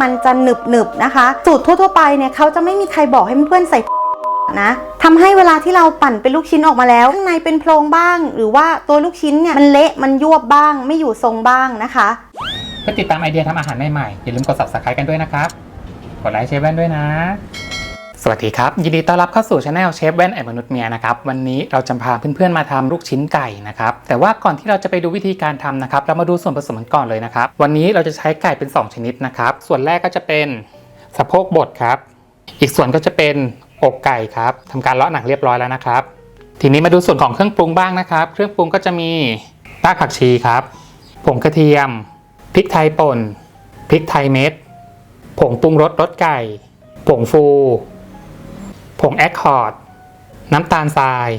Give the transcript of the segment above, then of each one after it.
มันจะหนึบหนึบๆนะคะ สูตรทั่วๆไปเนี่ยเขาจะไม่มีใครบอกให้เพื่อนๆใส่นะทำให้เวลาที่เราปั่นเป็นลูกชิ้นออกมาแล้วข้างในเป็นโพรงบ้าง หรือว่าตัวลูกชิ้นเนี่ยมันเละมันยวบบ้าง ไม่อยู่ทรงบ้างนะคะเพื่อติดตามไอเดียทำอาหารใหม่ๆอย่าลืมกด subscribe กันด้วยนะครับ กดไลค์เชฟแว่นด้วยนะ สวัสดีครับ ยินดีต้อนรับเข้าสู่ช anel เชฟแว่นไอมนุษย์เมียนะครับวันนี้เราจะพาเพื่อนๆมาทำลูกชิ้นไก่นะครับแต่ว่าก่อนที่เราจะไปดูวิธีการทำนะครับ เรามาดูส่วนผสมกันก่อนเลยนะครับ วันนี้เราจะใช้ไก่เป็น 2 ชนิดนะครับ ส่วนแรกก็จะเป็นสะโพกบดครับ อีกส่วนก็จะเป็นอกไก่ครับทำการเลาะหนังเรียบร้อยแล้วนะครับ ทีนี้มาดูส่วนของเครื่องปรุงบ้างนะครับ เครื่องปรุงก็จะมีรากผักชีครับผงกระเทียมพริกไทยป่นพริกไทยเม็ดผงปรุงรสรสไก่ผงฟู ผงแอคคอร์ด น้ำตาลทราย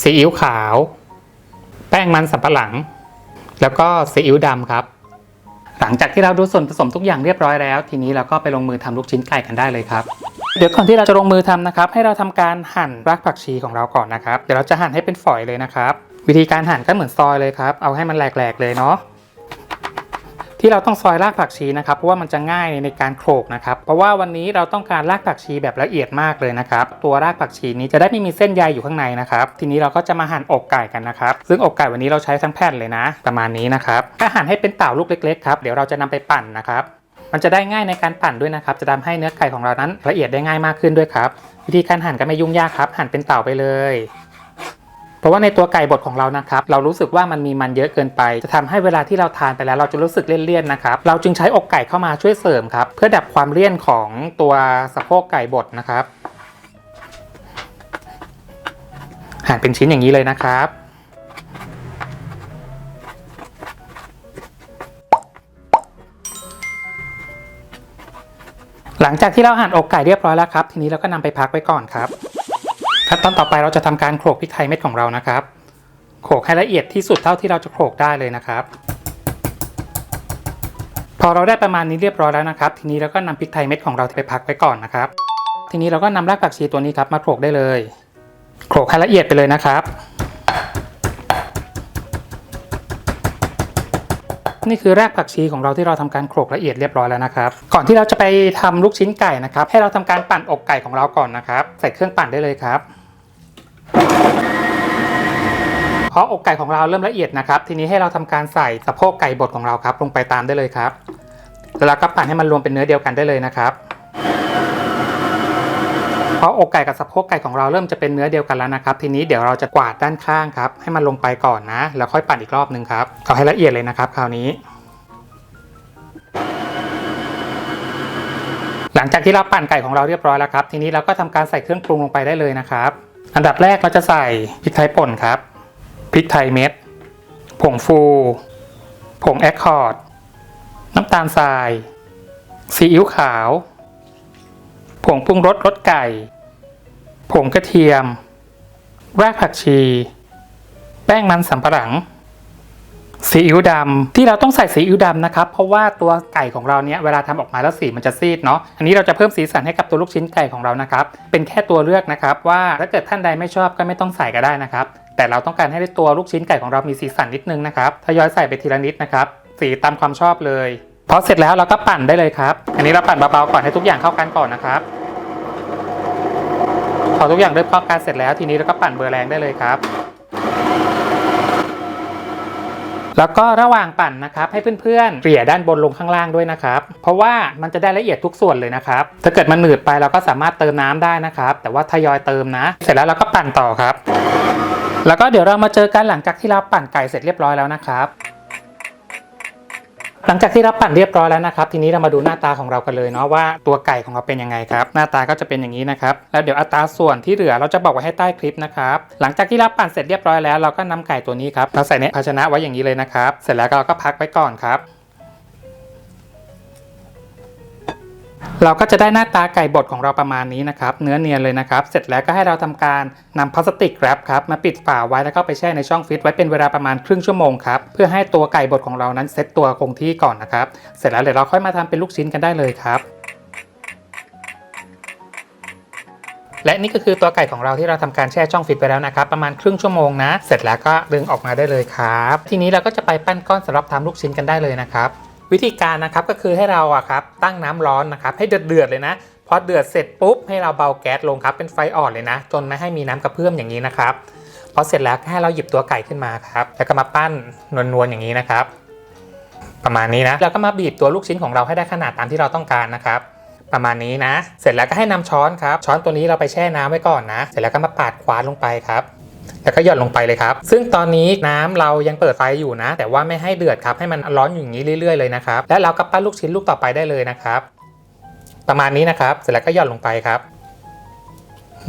ซีอิ๊วขาว แป้งมันสับปะหลัง แล้วก็ซีอิ๊วดำครับ หลังจากที่เราดูส่วนผสมทุกอย่างเรียบร้อยแล้ว ทีนี้เราก็ไปลงมือทำลูกชิ้นไก่กันได้เลยครับเดี๋ยวก่อนที่เราจะลงมือทำนะครับ ให้เราทำการหั่นรากผักชีของเราก่อนนะครับ เดี๋ยวเราจะหั่นให้เป็นฝอยเลยนะครับ วิธีการหั่นก็เหมือนซอยเลยครับ เอาให้มันแหลกๆเลยเนาะ ที่เราต้องซอยรากผักชีนะครับเพราะว่ามันจะง่ายในการโขลกนะครับเพราะว่าวันนี้เราต้องการรากผักชีแบบละเอียดมากเลยนะครับตัวรากผักชีนี้จะได้ไม่มีเส้นใยอยู่ข้างในนะครับทีนี้เราก็จะมาหั่นอกไก่กันนะครับซึ่งอกไก่วันนี้เราใช้ทั้งแผ่นเลยนะ ประมาณนี้นะครับก็หั่นให้เป็นเต่าลูกเล็กๆครับเดี๋ยวเราจะนำไปปั่นนะครับมันจะได้ง่ายในการปั่นด้วยนะครับ จะทำให้เนื้อไก่ของเรานั้นละเอียดได้ง่ายมากขึ้นด้วยครับ วิธีการหั่นก็ไม่ยุ่งยากครับ หั่นเป็นเต่าไปเลย เพราะว่าในตัวไก่บดของเรานะครับ เรารู้สึกว่ามันมีมันเยอะเกินไป จะทำให้เวลาที่เราทานไปแล้วเราจะรู้สึกเลี่ยนๆนะครับ เราจึงใช้อกไก่เข้ามาช่วยเสริมครับ เพื่อดับความเลี่ยนของตัวสะโพกไก่บดนะครับ หั่นเป็นชิ้นอย่างนี้เลยนะครับหลังจากที่เราหั่นอกไก่เรียบร้อยแล้วครับ ทีนี้เราก็นำไปพักไว้ก่อนครับ ขั้นตอนต่อไปเราจะทำการโขลกพริกไทยเม็ดของเรานะครับ โขลกให้ละเอียดที่สุดเท่าที่เราจะโขลกได้เลยนะครับ พอเราได้ประมาณนี้เรียบร้อยแล้วนะครับ ทีนี้เราก็นำพริกไทยเม็ดของเราไปพักไว้ก่อนนะครับ ทีนี้เราก็นำรากผักชีตัวนี้ครับมาโขลกได้เลย โขลกให้ละเอียดไปเลยนะครับ นี่คือรากผักชีของเราที่เราทำการโขลกละเอียดเรียบร้อยแล้วนะครับ ก่อนที่เราจะไปทำลูกชิ้นไก่นะครับ ให้เราทำการปั่นอกไก่ของเราก่อนนะครับ ใส่เครื่องปั่นได้เลยครับ พออกไก่ของเราเริ่มละเอียดนะครับ ทีนี้ให้เราทำการใส่สะโพกไก่บดของเราครับ ลงไปตามได้เลยครับ แล้วเราก็ปั่นให้มันรวมเป็นเนื้อเดียวกันได้เลยนะครับพออกไก่กับสะโพกไก่ของเราเริ่มจะเป็นเนื้อเดียวกันแล้วนะครับ ทีนี้เดี๋ยวเราจะกวาดด้านข้างครับ ให้มันลงไปก่อนนะ แล้วค่อยปั่นอีกรอบนึงครับเอาให้ละเอียดเลยนะครับ คราวนี้ หลังจากที่เราปั่นไก่ของเราเรียบร้อยแล้วครับ ทีนี้เราก็ทำการใส่เครื่องปรุงลงไปได้เลยนะครับ อันดับแรกเราจะใส่พริกไทยป่นครับ พริกไทยเม็ด ผงฟู ผงแอคคอร์ด น้ำตาลทราย ซีอิ๊วขาว ผงปรุงรสรสไก่ ผงกระเทียม รากผักชี แป้งมันสำปะหลัง ซีอิ๊วดำที่เราต้องใส่ซีอิ๊วดำนะครับเพราะว่าตัวไก่ของเราเนี้ยเวลาทำออกมาแล้วสีมันจะซีดเนาะอันนี้เราจะเพิ่มสีสันให้กับตัวลูกชิ้นไก่ของเรานะครับเป็นแค่ตัวเลือกนะครับว่าถ้าเกิดท่านใดไม่ชอบก็ไม่ต้องใส่ก็ได้นะครับแต่เราต้องการให้ตัวลูกชิ้นไก่ของเรามีสีสันนิดนึงนะครับทยอยใส่ไปทีละนิดนะครับสีตามความชอบเลยพอเสร็จแล้วเราก็ปั่นได้เลยครับ อันนี้เราปั่นเบาๆก่อนให้ทุกอย่างเข้ากันก่อนนะครับพอทุกอย่างเริ่มเข้ากันเสร็จแล้วทีนี้เราก็ปั่นเบอร์แรงได้เลยครับ แล้วก็ระหว่างปั่นนะครับให้เพื่อนๆเกลี่ยด้านบนลงข้างล่างด้วยนะครับ เพราะว่ามันจะได้ละเอียดทุกส่วนเลยนะครับ ถ้าเกิดมันหนืดไปเราก็สามารถเติมน้ำได้นะครับ แต่ว่าทยอยเติมนะ เสร็จแล้วเราก็ปั่นต่อครับ แล้วก็เดี๋ยวเรามาเจอกันหลังจากที่เราปั่นไก่เสร็จเรียบร้อยแล้วนะครับ หลังจากที่รับปั่นเรียบร้อยแล้วนะครับ ทีนี้เรามาดูหน้าตาของเรากันเลยเนาะว่าตัวไก่ของเราเป็นยังไงครับ หน้าตาก็จะเป็นอย่างนี้นะครับ แล้วเดี๋ยวอัตราส่วนที่เหลือเราจะบอกไว้ให้ใต้คลิปนะครับ หลังจากที่รับปั่นเสร็จเรียบร้อยแล้วเราก็นำไก่ตัวนี้ครับมาใส่ในภาชนะไว้อย่างนี้เลยนะครับ เสร็จแล้วเราก็พักไว้ก่อนครับ เราก็จะได้หน้าตาไก่บดของเราประมาณนี้นะครับ เนื้อเนียนเลยนะครับ เสร็จแล้วก็ให้เราทำการนำพลาสติกแรปครับมาปิดฝาไว้แล้วก็ไปแช่ในช่องฟิตไว้เป็นเวลาประมาณครึ่งชั่วโมงครับเพื่อให้ตัวไก่บดของเรานั้นเซ็ตตัวคงที่ก่อนนะครับ เสร็จแล้วเดี๋ยวเราค่อยมาทำเป็นลูกชิ้นกันได้เลยครับและนี่ก็คือตัวไก่ของเราที่เราทำการแช่ช่องฟิตไปแล้วนะครับ ประมาณครึ่งชั่วโมงนะ เสร็จแล้วก็ดึงออกมาได้เลยครับ ทีนี้เราก็จะไปปั้นก้อนสำหรับทำลูกชิ้นกันได้เลยนะครับ วิธีการนะครับก็คือให้เราอะครับตั้งน้ำร้อนนะครับให้เดือดเดือดเลยนะพอเดือดเสร็จปุ๊บให้เราเบาแก๊สลงครับเป็นไฟอ่อนเลยนะ จนไม่ให้มีน้ำกระเพื่อมอย่างนี้นะครับพอเสร็จแล้วให้เราหยิบตัวไก่ขึ้นมาครับแล้วก็มาปั้นนวลๆอย่างนี้นะครับ ประมาณนี้นะแล้วก็มาบีบตัวลูกชิ้นของเราให้ได้ขนาดตามที่เราต้องการนะครับประมาณนี้นะ เสร็จแล้วก็ให้นำช้อนครับช้อนตัวนี้เราไปแช่น้ำไว้ก่อนนะ เสร็จแล้วก็มาปาดคว้านลงไปครับ แล้วก็หย่อนลงไปเลยครับ ซึ่งตอนนี้น้ำเรายังเปิดไฟอยู่นะ แต่ว่าไม่ให้เดือดครับ ให้มันร้อนอยู่อย่างนี้เรื่อยๆเลยนะครับ แล้วเราก็ปั้นลูกชิ้นลูกต่อไปได้เลยนะครับ ประมาณนี้นะครับ เสร็จแล้วก็หย่อนลงไปครับ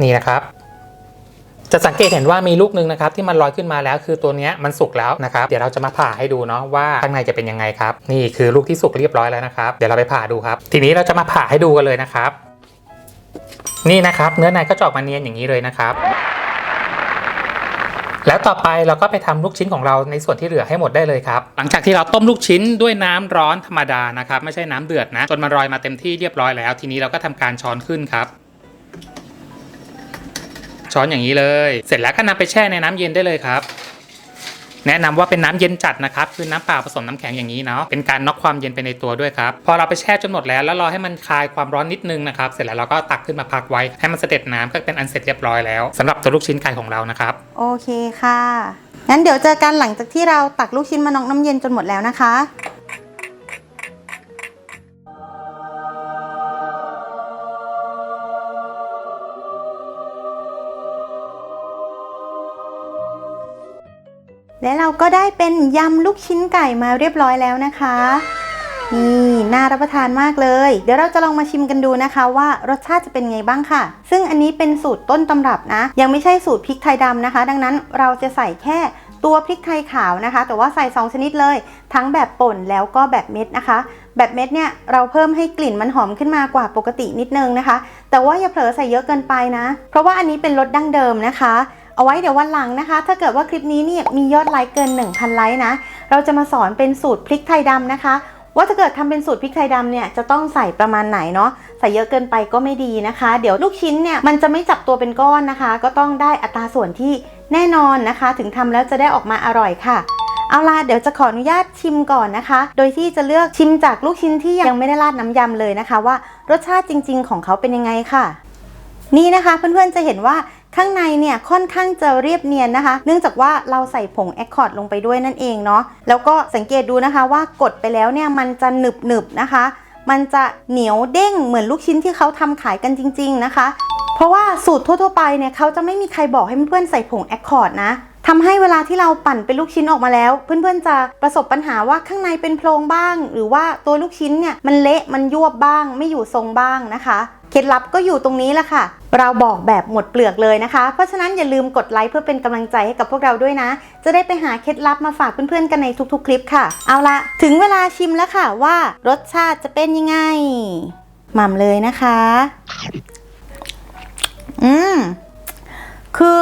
นี่นะครับ จะสังเกตเห็นว่ามีลูกหนึงนะครับที่มันลอยขึ้นมาแล้ว คือตัวนี้มันสุกแล้วนะครับ เดี๋ยวเราจะมาผ่าให้ดูเนาะว่าข้างในจะเป็นยังไงครับ นี่คือลูกที่สุกเรียบร้อยแล้วนะครับ เดี๋ยวเราไปผ่าดูครับ ทีนี้เราจะมาผ่าให้ดูกันเลยนะครับ นี่นะครับ เนื้อในก็จะออกมาเนียนอย่างนี้เลยนะครับ แล้วต่อไปเราก็ไปทำลูกชิ้นของเราในส่วนที่เหลือให้หมดได้เลยครับ หลังจากที่เราต้มลูกชิ้นด้วยน้ำร้อนธรรมดานะครับไม่ใช่น้ำเดือดนะจนมันลอยมาเต็มที่เรียบร้อยแล้ว ทีนี้เราก็ทำการช้อนขึ้นครับช้อนอย่างนี้เลย เสร็จแล้วก็นำไปแช่ในน้ำเย็นได้เลยครับ แนะนำว่าเป็นน้ำเย็นจัดนะครับคือน้ำเปล่าผสมน้ำแข็งอย่างนี้เนาะเป็นการน็อกความเย็นไปในตัวด้วยครับพอเราไปแช่จนหมดแล้วแล้วรอให้มันคลายความร้อนนิดนึงนะครับเสร็จแล้วเราก็ตักขึ้นมาพักไว้ให้มันเสด็จน้ำก็เป็นอันเสร็จเรียบร้อยแล้วสำหรับตัวลูกชิ้นไก่ของเรานะครับโอเคค่ะงั้นเดี๋ยวเจอกันหลังจากที่เราตักลูกชิ้นมาน็อกน้ำเย็นจนหมดแล้วนะคะ และเราก็ได้เป็นยำลูกชิ้นไก่มาเรียบร้อยแล้วนะคะ นี่น่ารับประทานมากเลย เดี๋ยวเราจะลองมาชิมกันดูนะคะ ว่ารสชาติจะเป็นไงบ้างค่ะ ซึ่งอันนี้เป็นสูตรต้นตำรับนะ ยังไม่ใช่สูตรพริกไทยดำนะคะ ดังนั้นเราจะใส่แค่ตัวพริกไทยขาวนะคะ แต่ว่าใส่ 2 ชนิดเลย ทั้งแบบป่นแล้วก็แบบเม็ดนะคะ แบบเม็ดเนี่ยเราเพิ่มให้กลิ่นมันหอมขึ้นมากว่าปกตินิดนึงนะคะ แต่ว่าอย่าเผลอใส่เยอะเกินไปนะ เพราะว่าอันนี้เป็นรสดั้งเดิมนะคะ เอาไว้เดี๋ยววันหลังนะคะ ถ้าเกิดว่าคลิปนี้เนี่ยมียอดไลค์เกิน 1,000 ไลค์นะ เราจะมาสอนเป็นสูตรพริกไทยดำนะคะ ว่าถ้าเกิดทำเป็นสูตรพริกไทยดำเนี่ยจะต้องใส่ประมาณไหนเนาะใส่เยอะเกินไปก็ไม่ดีนะคะ เดี๋ยวลูกชิ้นเนี่ยมันจะไม่จับตัวเป็นก้อนนะคะ ก็ต้องได้อัตราส่วนที่แน่นอนนะคะ ถึงทำแล้วจะได้ออกมาอร่อยค่ะเอาล่ะเดี๋ยวจะขออนุญาตชิมก่อนนะคะ โดยที่จะเลือกชิมจากลูกชิ้นที่ยังไม่ได้ราดน้ำยำเลยนะคะ ว่ารสชาติจริง ๆ ของเขาเป็นยังไงค่ะ นี่นะคะเพื่อนๆจะเห็นว่า ข้างในเนี่ยค่อนข้างจะเรียบเนียนนะคะ เนื่องจากว่าเราใส่ผงแอคคอร์ดลงไปด้วยนั่นเองเนาะแล้วก็สังเกตดูนะคะว่ากดไปแล้วเนี่ยมันจะหนึบหนึบๆนะคะ มันจะเหนียวเด้งเหมือนลูกชิ้นที่เขาทำขายกันจริง ๆนะคะ เพราะว่าสูตรทั่วๆไปเนี่ยเขาจะไม่มีใครบอกให้เพื่อนๆใส่ผงแอคคอร์ดนะทำให้เวลาที่เราปั่นเป็นลูกชิ้นออกมาแล้ว เพื่อนๆจะประสบปัญหาว่าข้างในเป็นโพรงบ้าง หรือว่าตัวลูกชิ้นเนี่ยมันเละมันยวบบ้าง ไม่อยู่ทรงบ้างนะคะ เคล็ดลับก็อยู่ตรงนี้แหละค่ะ เราบอกแบบหมดเปลือกเลยนะคะ เพราะฉะนั้นอย่าลืมกดไลค์เพื่อเป็นกำลังใจให้กับพวกเราด้วยนะ จะได้ไปหาเคล็ดลับมาฝากเพื่อนๆกันในทุกๆ คลิปค่ะ เอาละถึงเวลาชิมแล้วค่ะว่ารสชาติจะเป็นยังไงหม่ำเลยนะคะ อืมคือ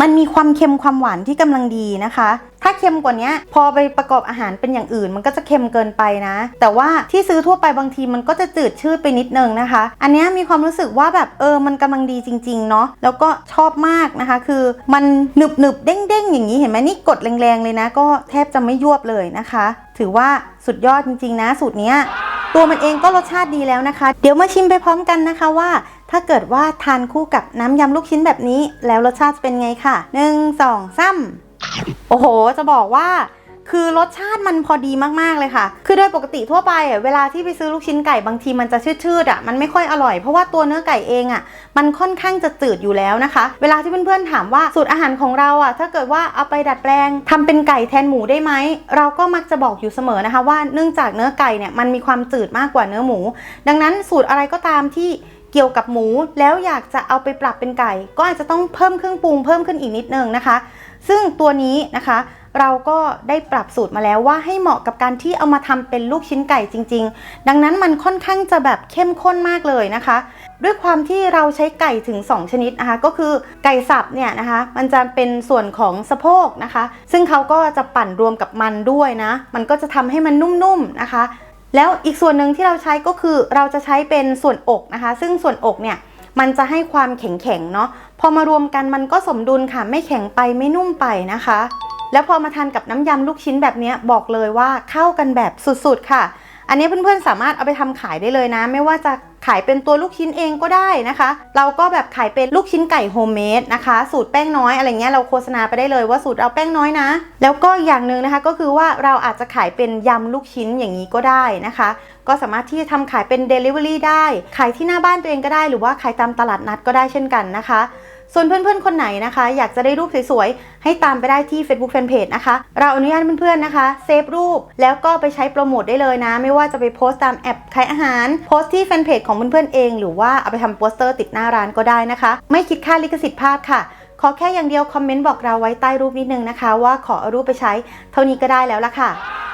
มันมีความเค็มความหวานที่กำลังดีนะคะ ถ้าเค็มกว่านี้พอไปประกอบอาหารเป็นอย่างอื่น มันก็จะเค็มเกินไปนะ แต่ว่าที่ซื้อทั่วไปบางทีมันก็จะจืดชืดไปนิดนึงนะคะ อันนี้มีความรู้สึกว่าแบบเออมันกำลังดีจริง ๆ เนาะแล้วก็ชอบมากนะคะ คือมันหนึบหนึบเด้งเด้งอย่างนี้เห็นไหมนี่กดแรงๆเลยนะ ก็แทบจะไม่ยวบเลยนะคะ ถือว่าสุดยอดจริง ๆ นะ สูตรนี้ตัวมันเองก็รสชาติดีแล้วนะคะ เดี๋ยวมาชิมไปพร้อมกันนะคะว่า ถ้าเกิดว่าทานคู่กับน้ำยำลูกชิ้นแบบนี้ แล้วรสชาติจะเป็นไงค่ะหนึ่งสองสาม โอ้โห จะบอกว่าคือรสชาติมันพอดีมาก ๆ เลยค่ะ คือโดยปกติทั่วไปอะเวลาที่ไปซื้อลูกชิ้นไก่บางทีมันจะชืดๆอะ มันไม่ค่อยอร่อย เพราะว่าตัวเนื้อไก่เองอะ มันค่อนข้างจะจืดอยู่แล้วนะคะ เวลาที่เพื่อนๆถามว่าสูตรอาหารของเราอะ ถ้าเกิดว่าเอาไปดัดแปลงทำเป็นไก่แทนหมูได้ไหม เราก็มักจะบอกอยู่เสมอนะคะ ว่าเนื่องจากเนื้อไก่เนี่ยมันมีความจืดมากกว่าเนื้อหมู ดังนั้นสูตรอะไรก็ตามที่เกี่ยวกับหมูแล้วอยากจะเอาไปปรับเป็นไก่ ก็อาจจะต้องเพิ่มเครื่องปรุงเพิ่มขึ้นอีกนิดนึงนะคะ ซึ่งตัวนี้นะคะเราก็ได้ปรับสูตรมาแล้วว่าให้เหมาะกับการที่เอามาทำเป็นลูกชิ้นไก่จริง ๆ ดังนั้นมันค่อนข้างจะแบบเข้มข้นมากเลยนะคะ ด้วยความที่เราใช้ไก่ถึง 2 ชนิดนะคะ ก็คือไก่สับเนี่ยนะคะ มันจะเป็นส่วนของสะโพกนะคะ ซึ่งเขาก็จะปั่นรวมกับมันด้วยนะ มันก็จะทำให้มันนุ่มๆนะคะ แล้วอีกส่วนหนึ่งที่เราใช้ก็คือเราจะใช้เป็นส่วนอกนะคะ ซึ่งส่วนอกเนี่ยมันจะให้ความแข็งๆเนาะ พอมารวมกันมันก็สมดุลค่ะ ไม่แข็งไปไม่นุ่มไปนะคะ แล้วพอมาทานกับน้ำยำลูกชิ้นแบบนี้บอกเลยว่าเข้ากันแบบสุดๆค่ะ อันนี้เพื่อนๆสามารถเอาไปทำขายได้เลยนะ ไม่ว่าจะขายเป็นตัวลูกชิ้นเองก็ได้นะคะ เราก็แบบขายเป็นลูกชิ้นไก่โฮมเมดนะคะ สูตรแป้งน้อยอะไรเงี้ยเราโฆษณาไปได้เลยว่าสูตรเอาแป้งน้อยนะ แล้วก็อย่างหนึ่งนะคะก็คือว่าเราอาจจะขายเป็นยำลูกชิ้นอย่างนี้ก็ได้นะคะ ก็สามารถที่จะทำขายเป็น Delivery ได้ ขายที่หน้าบ้านตัวเองก็ได้ หรือว่าขายตามตลาดนัดก็ได้เช่นกันนะคะ ส่วนเพื่อนๆ คนไหนนะคะ อยากจะได้รูปสวยๆ ให้ตามไปได้ที่ Facebook Fanpage นะคะ เราอนุญาตเพื่อนๆนะคะ เซฟรูปแล้วก็ไปใช้โปรโมทได้เลยนะ ไม่ว่าจะไปโพสต์ตามแอปขายอาหาร โพสต์ที่แฟนเพจของเพื่อนๆเอง หรือว่าเอาไปทำโปสเตอร์ติดหน้าร้านก็ได้นะคะ ไม่คิดค่าลิขสิทธิ์ภาพค่ะขอแค่อย่างเดียวคอมเมนต์บอกเราไว้ใต้รูปนิดนึงนะคะ ว่าขอเอารูปไปใช้เท่านี้ก็ได้แล้วล่ะค่ะ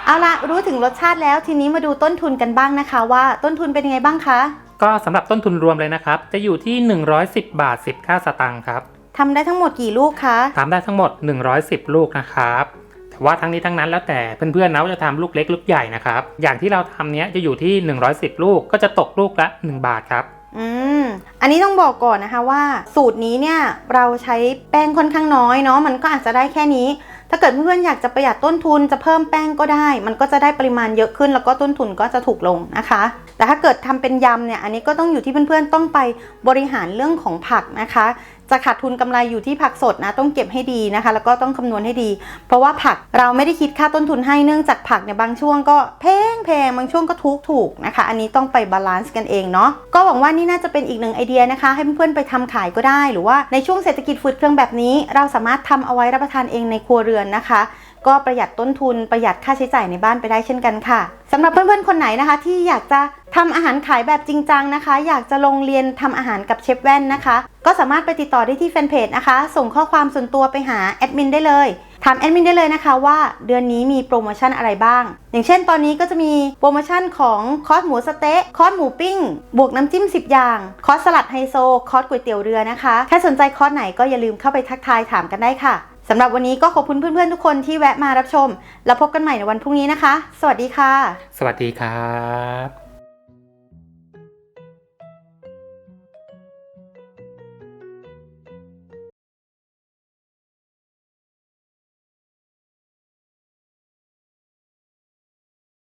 เอาละรู้ถึงรสชาติแล้วทีนี้มาดูต้นทุนกันบ้างนะคะ ว่าต้นทุนเป็นยังไงบ้างคะ ก็สำหรับต้นทุนรวมเลยนะครับ จะอยู่ที่ 110 บาท10ค่าสตางค์ครับทำได้ทั้งหมดกี่ลูกคะทำได้ทั้งหมด 110 ลูกนะครับแต่ว่าทั้งนี้ทั้งนั้นแล้วแต่เพื่อนๆนะว่าจะทำลูกเล็กลูกใหญ่นะครับ อย่างที่เราทำเนี้ยจะอยู่ที่ 110 ลูกก็จะตกลูกละ 1 บาทครับอืมอันนี้ต้องบอกก่อนนะคะว่า สูตรนี้เนี่ยเราใช้แป้งค่อนข้างน้อยเนาะมันก็อาจจะได้แค่นี้ ถ้าเกิดเพื่อนๆอยากจะประหยัดต้นทุนจะเพิ่มแป้งก็ได้ มันก็จะได้ปริมาณเยอะขึ้น แล้วก็ต้นทุนก็จะถูกลงนะคะ แต่ถ้าเกิดทำเป็นยำเนี่ยอันนี้ก็ต้องอยู่ที่เพื่อนๆต้องไปบริหารเรื่องของผักนะคะ จะขาดทุนกำไรอยู่ที่ผักสดนะต้องเก็บให้ดีนะคะ แล้วก็ต้องคำนวณให้ดี เพราะว่าผักเราไม่ได้คิดค่าต้นทุนให้เนื่องจากผักเนี่ยบางช่วงก็แพงแพงบางช่วงก็ถูกถูกนะคะ อันนี้ต้องไปบาลานซ์กันเองเนาะก็หวังว่านี่น่าจะเป็นอีกหนึ่งไอเดียนะคะ ให้เพื่อนๆไปทำขายก็ได้ หรือว่าในช่วงเศรษฐกิจฝืดเครื่องแบบนี้ เราสามารถทำเอาไว้รับประทานเองในครัวเรือนนะคะก็ประหยัดต้นทุนประหยัดค่าใช้จ่ายในบ้านไปได้เช่นกันค่ะสำหรับเพื่อนๆคนไหนนะคะ ที่อยากจะ ทำอาหารขายแบบจริงจังนะคะ อยากจะลงเรียนทำอาหารกับเชฟแว่นนะคะ ก็สามารถไปติดต่อได้ที่แฟนเพจนะคะ ส่งข้อความส่วนตัวไปหาแอดมินได้เลยถามแอดมินได้เลยนะคะว่าเดือนนี้มีโปรโมชั่นอะไรบ้าง อย่างเช่นตอนนี้ก็จะมีโปรโมชั่นของคอสหมูสเต๊ะคอสหมูปิ้ง บวกน้ำจิ้ม 10 อย่าง คอสสลัดไฮโซ คอสก๋วยเตี๋ยวเรือนะคะ ถ้าสนใจคอสไหนก็อย่าลืมเข้าไปทักทายถามกันได้ค่ะสำหรับวันนี้ก็ขอบคุณเพื่อนๆทุกคนที่แวะมารับชม แล้วพบกันใหม่ในวันพรุ่งนี้นะคะ สวัสดีค่ะ สวัสดีครับ